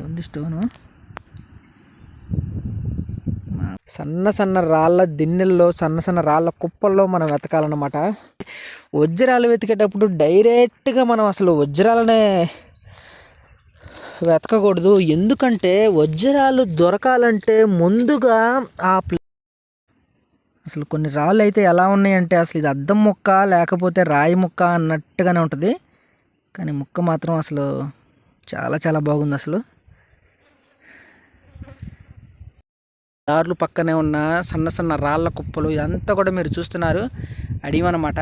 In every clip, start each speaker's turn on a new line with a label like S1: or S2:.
S1: ఉంది స్టోను. సన్న సన్న రాళ్ళ దిన్నెల్లో సన్న సన్న రాళ్ళ కుప్పల్లో మనం వెతకాలన్నమాట. వజ్రాలు వెతికేటప్పుడు డైరెక్ట్గా మనం అసలు వజ్రాలనే వెతకకూడదు. ఎందుకంటే వజ్రాలు దొరకాలంటే ముందుగా ఆ అసలు కొన్ని రాళ్ళు అయితే ఎలా ఉన్నాయంటే అసలు ఇది అద్దం ముక్క లేకపోతే రాయి ముక్క అన్నట్టుగానే ఉంటుంది. కానీ ముక్క మాత్రం అసలు చాలా చాలా బాగుంది అసలు. దారులు పక్కనే ఉన్న సన్న సన్న రాళ్ళ కుప్పలు ఇదంతా కూడా మీరు చూస్తున్నారు. అడవి అనమాట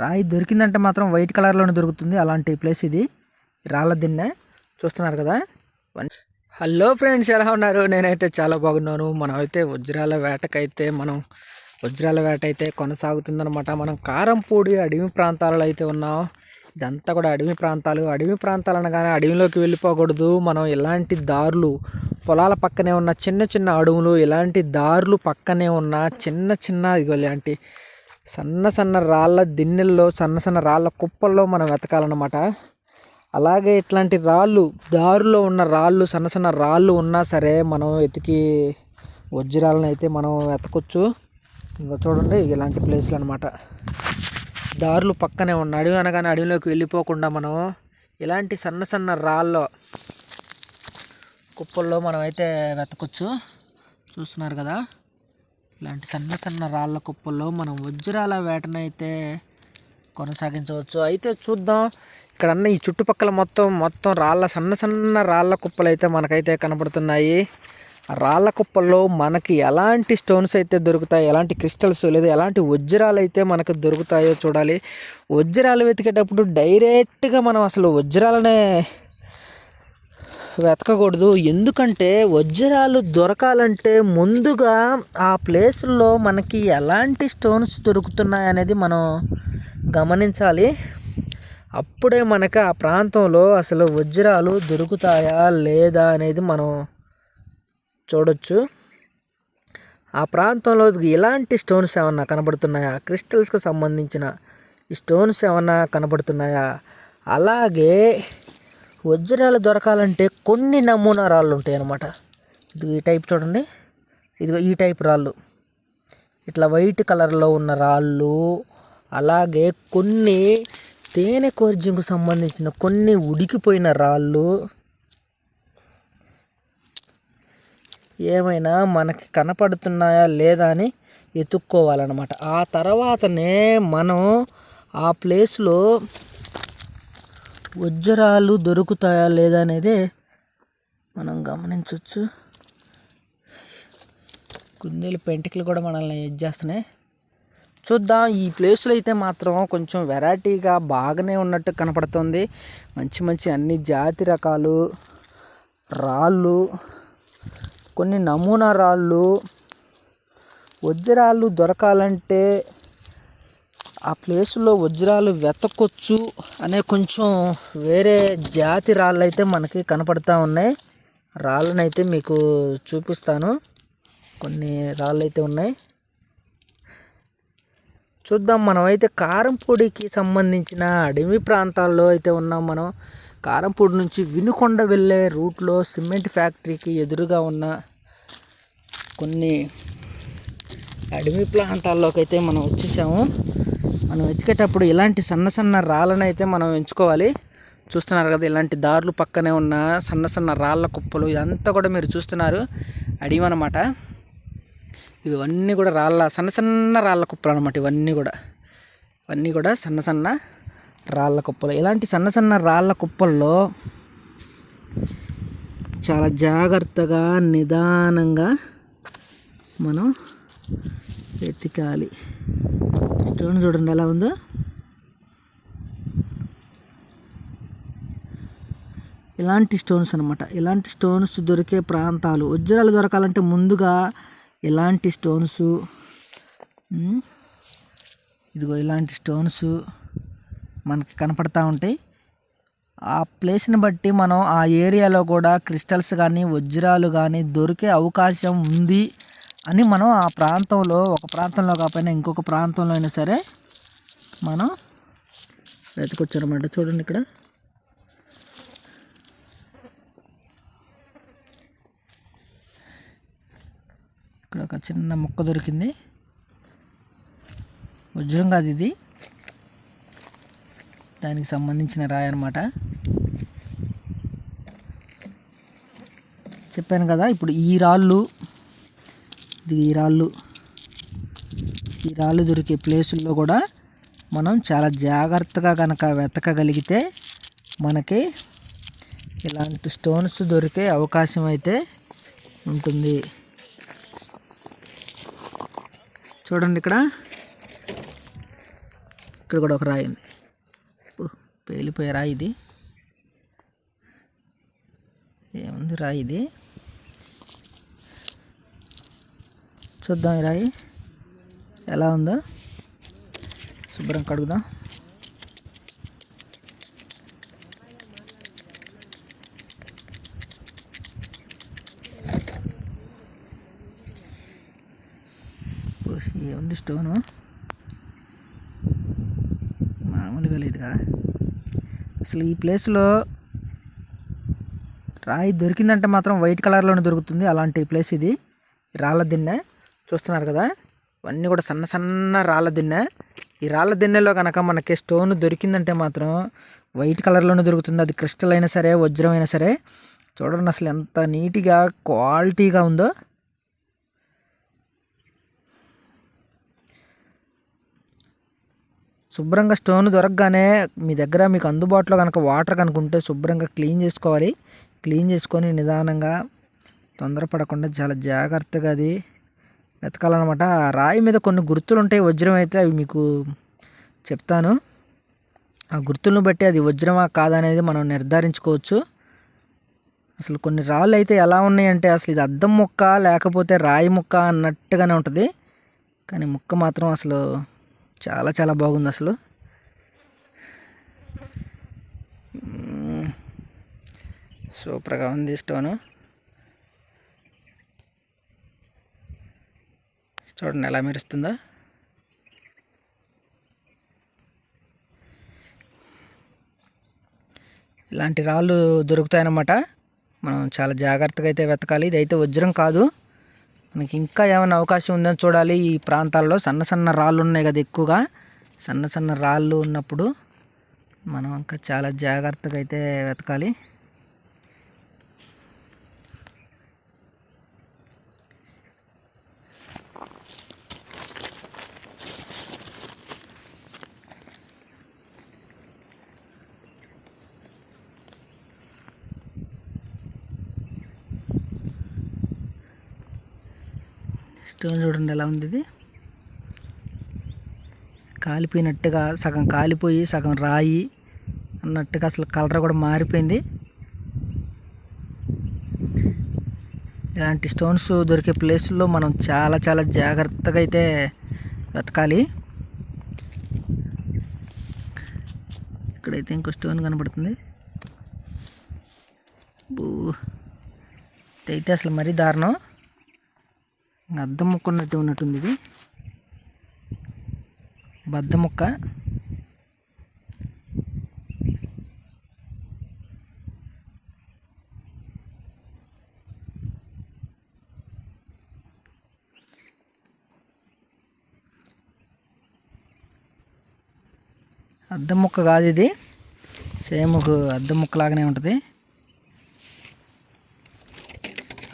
S1: రాయి దొరికిందంటే మాత్రం వైట్ కలర్లోనే దొరుకుతుంది. అలాంటి ప్లేస్ ఇది. రాళ్ళ దిన్నె చూస్తున్నారు కదా. హలో ఫ్రెండ్స్ ఎలా ఉన్నారు? నేనైతే చాలా బాగున్నాను. మనం అయితే వజ్రాల వేటకైతే మనం వజ్రాల వేట అయితే కొనసాగుతుందనమాట మనం కారంపూడి అడవి ప్రాంతాలలో అయితే ఉన్నాం. ఇదంతా కూడా అడవి ప్రాంతాలు. అడవి ప్రాంతాలు అనగానే అడవిలోకి వెళ్ళిపోకూడదు. మనం ఇలాంటి దారులు పొలాల పక్కనే ఉన్న చిన్న చిన్న అడవులు ఇలాంటి దారులు పక్కనే ఉన్న చిన్న చిన్న ఇలాంటి సన్న సన్న రాళ్ళ దిన్నెల్లో సన్న సన్న రాళ్ళ కుప్పల్లో మనం వెతకాలన్నమాట. అలాగే ఇట్లాంటి రాళ్ళు దారిలో ఉన్న రాళ్ళు సన్న సన్న రాళ్ళు ఉన్నా సరే మనం వెతికి వజ్రాలను అయితే మనం వెతకొచ్చు. ఇంకా చూడండి ఇలాంటి ప్లేస్లు అనమాట దారులు పక్కనే ఉన్న అడవి అనగానే అడవిలోకి వెళ్ళిపోకుండా మనం ఇలాంటి సన్న సన్న రాళ్ళ కుప్పల్లో మనం అయితే వెతకొచ్చు. చూస్తున్నారు కదా? ఇలాంటి సన్న సన్న రాళ్ళ కుప్పల్లో మనం వజ్రాల వేటనైతే కొనసాగించవచ్చు. అయితే చూద్దాం. ఇక్కడ అన్న ఈ చుట్టుపక్కల మొత్తం మొత్తం రాళ్ళ సన్న సన్న రాళ్ళ కుప్పలు అయితే మనకైతే కనపడుతున్నాయి రాళ్ళ కుప్పల్లో మనకి ఎలాంటి స్టోన్స్ అయితే దొరుకుతాయి ఎలాంటి క్రిస్టల్స్ లేదా ఎలాంటి వజ్రాలు అయితే మనకు దొరుకుతాయో చూడాలి. వజ్రాలు వెతికేటప్పుడు డైరెక్ట్గా మనం అసలు వజ్రాలనే వెతకకూడదు. ఎందుకంటే వజ్రాలు దొరకాలంటే ముందుగా ఆ ప్లేసుల్లో మనకి ఎలాంటి స్టోన్స్ దొరుకుతున్నాయి అనేది మనం గమనించాలి. అప్పుడే మనకి ఆ ప్రాంతంలో అసలు వజ్రాలు దొరుకుతాయా లేదా అనేది మనం చూడొచ్చు. ఆ ప్రాంతంలో ఎలాంటి స్టోన్స్ ఏమన్నా కనబడుతున్నాయా? క్రిస్టల్స్కి సంబంధించిన ఈ స్టోన్స్ ఏమన్నా కనబడుతున్నాయా? అలాగే వజ్రాలు దొరకాలంటే కొన్ని నమూనా రాళ్ళు ఉంటాయి అన్నమాట ఇది ఈ టైప్ చూడండి. ఇదిగో ఈ టైప్ రాళ్ళు. ఇట్లా వైట్ కలర్లో ఉన్న రాళ్ళు అలాగే కొన్ని తేనె కోర్జింగ్కు సంబంధించిన కొన్ని ఉడికిపోయిన రాళ్ళు ఏమైనా మనకి కనపడుతున్నాయా లేదా అని ఎత్తుక్కోవాలన్నమాట. ఆ తర్వాతనే మనం ఆ ప్లేస్లో వజ్రాలు దొరుకుతాయా లేదా అనేది మనం గమనించవచ్చు కుందేలు పెంటికలు కూడా మనల్ని ఇది చేస్తున్నాయి. చూద్దాం ఈ ప్లేస్లో అయితే మాత్రం కొంచెం వెరైటీగా బాగానే ఉన్నట్టు కనపడుతుంది. మంచి మంచి అన్ని జాతి రకాలు రాళ్ళు కొన్ని నమూనా రాళ్ళు వజ్రాలు దొరకాలంటే ఆ ప్లేసులో వజ్రాలు వెతకొచ్చు అనే కొంచెం వేరే జాతి రాళ్ళు అయితే మనకి కనపడతా ఉన్నాయి. రాళ్ళను అయితే మీకు చూపిస్తాను. కొన్ని రాళ్ళు అయితే ఉన్నాయి. చూద్దాం మనం అయితే కారంపొడికి సంబంధించిన అడవి ప్రాంతాల్లో అయితే ఉన్నాం మనం. కారంపూడి నుంచి వినుకొండ వెళ్ళే రూట్లో సిమెంట్ ఫ్యాక్టరీకి ఎదురుగా ఉన్న కొన్ని అడవి ప్రాంతాల్లోకి అయితే మనం వచ్చేసాము. మనం వెతికేటప్పుడు ఇలాంటి సన్న సన్న రాళ్ళను అయితే మనం ఎంచుకోవాలి. చూస్తున్నారు కదా ఇలాంటి దారులు పక్కనే ఉన్న సన్న సన్న రాళ్ళ కుప్పలు ఇదంతా కూడా మీరు చూస్తున్నారు. అడవి అనమాట ఇవన్నీ కూడా రాళ్ళ సన్న సన్న రాళ్ళ కుప్పలు అనమాట ఇవన్నీ కూడా. ఇవన్నీ కూడా సన్న సన్న రాళ్ళ కుప్పలు. ఇలాంటి సన్న సన్న రాళ్ళ కుప్పల్లో చాలా జాగ్రత్తగా నిదానంగా మనం వెతికాలి. స్టోన్ చూడండి ఎలా ఉందో. ఇలాంటి స్టోన్స్ అనమాట ఇలాంటి స్టోన్స్ దొరికే ప్రాంతాలు. వజ్రాలు దొరకాలంటే ముందుగా ఇలాంటి స్టోన్స్ ఇదిగో ఇలాంటి స్టోన్స్. మనకి కనపడతా ఉంటాయి. ఆ ప్లేస్ని బట్టి మనం ఆ ఏరియాలో కూడా క్రిస్టల్స్ కానీ వజ్రాలు కానీ దొరికే అవకాశం ఉంది అని మనం ఆ ప్రాంతంలో ఒక ప్రాంతంలో కాకపోయినా ఇంకొక ప్రాంతంలో అయినా సరే మనం వెతకొచ్చారన్నమాట. చూడండి ఇక్కడ. ఇక్కడ ఒక చిన్న మొక్క దొరికింది. వజ్రం కాదు ఇది. దానికి సంబంధించిన రాయి అనమాట చెప్పాను కదా ఇప్పుడు ఈ రాళ్ళు ఇది ఈ రాళ్ళు. ఈ రాళ్ళు దొరికే ప్లేసుల్లో కూడా మనం చాలా జాగ్రత్తగా కనుక వెతకగలిగితే మనకి ఇలాంటి స్టోన్స్ దొరికే అవకాశం అయితే ఉంటుంది. చూడండి ఇక్కడ. ఇక్కడ కూడా ఒక రాయి ఉంది. పేలిపోయే రాయి ఇది? ఏముంది రాయి ఇది? చూద్దాం ఈ రాయి. ఎలా ఉందో? శుభ్రం కడుగుదాం. ఏముంది స్టోను? మామూలుగా లేదుగా. అసలు ఈ ప్లేస్లో రాయి దొరికిందంటే మాత్రం వైట్ కలర్లోనే దొరుకుతుంది. అలాంటి ప్లేస్ ఇది. రాళ్ళ దిన్నె చూస్తున్నారు కదా? ఇవన్నీ కూడా సన్న సన్న రాళ్ళ దిన్నె. ఈ రాళ్ళ దిన్నెలో కనుక మనకి స్టోన్ దొరికిందంటే మాత్రం వైట్ కలర్లోనే దొరుకుతుంది. అది క్రిస్టల్ అయినా సరే వజ్రం అయినా సరే. చూడండి అసలు ఎంత నీట్గా క్వాలిటీగా ఉందో. శుభ్రంగా స్టోన్ దొరకగానే మీ దగ్గర మీకు అందుబాటులో కనుక వాటర్ కనుక ఉంటే శుభ్రంగా క్లీన్ చేసుకోవాలి. క్లీన్ చేసుకొని నిదానంగా తొందరపడకుండా చాలా జాగ్రత్తగా అది వెతకాలన్నమాట. ఆ రాయి మీద కొన్ని గుర్తులు ఉంటాయి వజ్రం అయితే అవి మీకు చెప్తాను. ఆ గుర్తులను బట్టి అది వజ్రమా కాదా అనేది మనం నిర్ధారించుకోవచ్చు. అసలు కొన్ని రాళ్ళు అయితే ఎలా ఉన్నాయంటే అసలు ఇది అద్దం ముక్క లేకపోతే రాయి ముక్క అన్నట్టుగానే ఉంటుంది. కానీ ముక్క మాత్రం అసలు చాలా చాలా బాగుంది అసలు. సూపర్గా ఉంది స్టోను. చూడండి ఎలా మెరుస్తుందా. ఇలాంటి రాళ్ళు దొరుకుతాయన్నమాట. మనం చాలా జాగ్రత్తగా అయితే వెతకాలి. ఇదైతే వజ్రం కాదు. మనకి ఇంకా ఏమైనా అవకాశం ఉందని చూడాలి. ఈ ప్రాంతాల్లో సన్న సన్న రాళ్ళు ఉన్నాయి కదా ఎక్కువగా. సన్న సన్న రాళ్ళు ఉన్నప్పుడు మనం ఇంకా చాలా జాగ్రత్తగా అయితే వెతకాలి. స్టోన్ చూడండి ఎలా ఉంది ఇది. కాలిపోయినట్టుగా సగం కాలిపోయి సగం రాయి అన్నట్టుగా అసలు కలర్ కూడా మారిపోయింది. ఇలాంటి స్టోన్స్ దొరికే ప్లేసుల్లో మనం చాలా చాలా జాగ్రత్తగా అయితే వెతకాలి. ఇక్కడైతే ఇంకో స్టోన్ కనబడుతుంది. అయితే అసలు మరీ దారుణం. అద్దం ముక్క ఉన్నట్టు ఉన్నట్టుంది ఇది. బద్ద ముక్క. అద్దం ముక్క కాదు ఇది. సేమ్ అద్దం ముక్క లాగానే ఉంటుంది.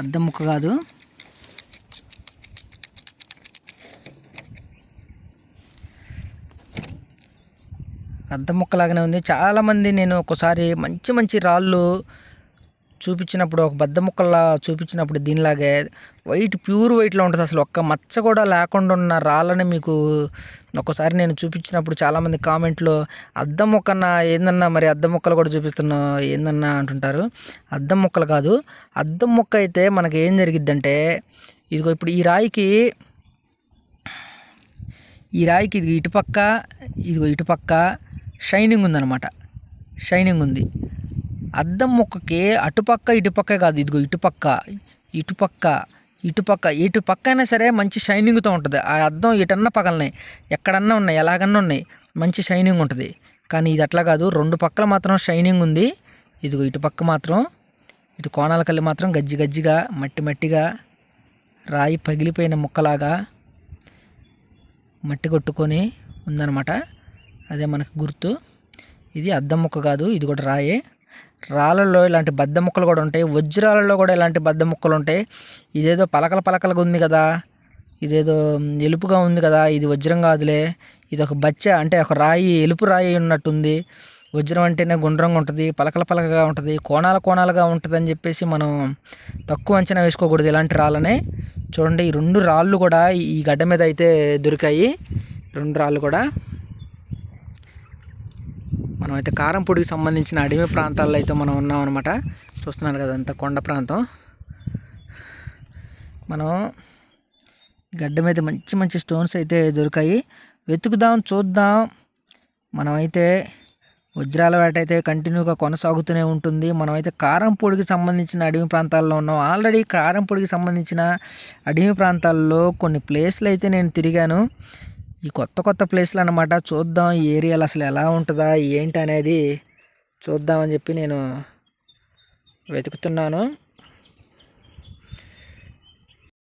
S1: అద్దం ముక్క కాదు. అద్దం ముక్కలాగానే ఉంది. చాలామంది నేను ఒకసారి మంచి మంచి రాళ్ళు చూపించినప్పుడు ఒక బద్ద ముక్కల్లా చూపించినప్పుడు దీనిలాగే వైట్ ప్యూర్ వైట్లో ఉంటుంది అసలు. ఒక్క మచ్చ కూడా లేకుండా ఉన్న రాళ్ళని మీకు ఒకసారి నేను చూపించినప్పుడు చాలామంది కామెంట్లో అద్దం ముక్కన్న ఏందన్నా మరి అద్దం ముక్కలు కూడా చూపిస్తున్నా ఏందన్నా అంటుంటారు. అద్దం ముక్కలు కాదు. అద్దం ముక్క అయితే మనకి ఏం జరిగిద్దంటే ఇదిగో ఇప్పుడు ఈ రాయికి ఈ రాయికి ఇది ఇటుపక్క ఇదిగో ఇటుపక్క షైనింగ్ ఉందన్నమాట షైనింగ్ ఉంది అద్దం ముక్కకి అటుపక్క ఇటుపక్క కాదు. ఇదిగో ఇటుపక్క ఇటుపక్క ఇటుపక్క ఇటు పక్క అయినా సరే మంచి షైనింగ్తో ఉంటుంది. ఆ అద్దం ఇటన్నా పగలనాయి ఎక్కడన్నా ఉన్నాయి ఎలాగన్నా ఉన్నాయి మంచి షైనింగ్ ఉంటుంది కానీ ఇది అట్లా కాదు. రెండు పక్కల మాత్రం షైనింగ్ ఉంది ఇదిగో ఇటు పక్క మాత్రం ఇటు కోణాల కళ్ళు మాత్రం గజ్జి గజ్జిగా మట్టి మట్టిగా రాయి పగిలిపోయిన ముక్కలాగా మట్టి కొట్టుకొని ఉందన్నమాట అదే మనకు గుర్తు. ఇది అద్దం ముక్క కాదు ఇది కూడా రాయే. రాళ్ళల్లో ఇలాంటి బద్ద ముక్కలు కూడా ఉంటాయి. వజ్రాలలో కూడా ఇలాంటి బద్ద ముక్కలు ఉంటాయి. ఇదేదో పలకల పలకలుగా ఉంది కదా. ఇదేదో ఎలుపుగా ఉంది కదా. ఇది వజ్రం కాదులే. ఇది ఒక బచ్చ అంటే ఒక రాయి ఎలుపు రాయి ఉన్నట్టుంది. వజ్రం అంటేనే గుండ్రంగా ఉంటుంది పలకల పలకగా ఉంటుంది కోణాల కోణాలుగా ఉంటుంది అని చెప్పేసి మనం తక్కువ అంచనా వేసుకోకూడదు ఇలాంటి రాళ్ళనే. చూడండి ఈ రెండు రాళ్ళు కూడా ఈ గడ్డ మీద అయితే దొరికాయి. రెండు రాళ్ళు కూడా. మనం అయితే కారంపొడికి సంబంధించిన అడవి ప్రాంతాల్లో అయితే మనం ఉన్నాం అనమాట చూస్తున్నారు కదా అంత కొండ ప్రాంతం. మనం గడ్డ మీద మంచి మంచి స్టోన్స్ అయితే దొరికాయి. వెతుకుదాం చూద్దాం. మనమైతే వజ్రాల వేట అయితే కంటిన్యూగా కొనసాగుతూనే ఉంటుంది. మనమైతే కారంపొడికి సంబంధించిన అడవి ప్రాంతాల్లో ఉన్నాం. ఆల్రెడీ కారంపొడికి సంబంధించిన అడవి ప్రాంతాల్లో కొన్ని ప్లేస్లు అయితే నేను తిరిగాను. ఈ కొత్త కొత్త ప్లేస్లు అనమాట చూద్దాం ఈ ఏరియాలో అసలు ఎలా ఉంటుందా ఏంటి అనేది చూద్దామని చెప్పి నేను వెతుకుతున్నాను.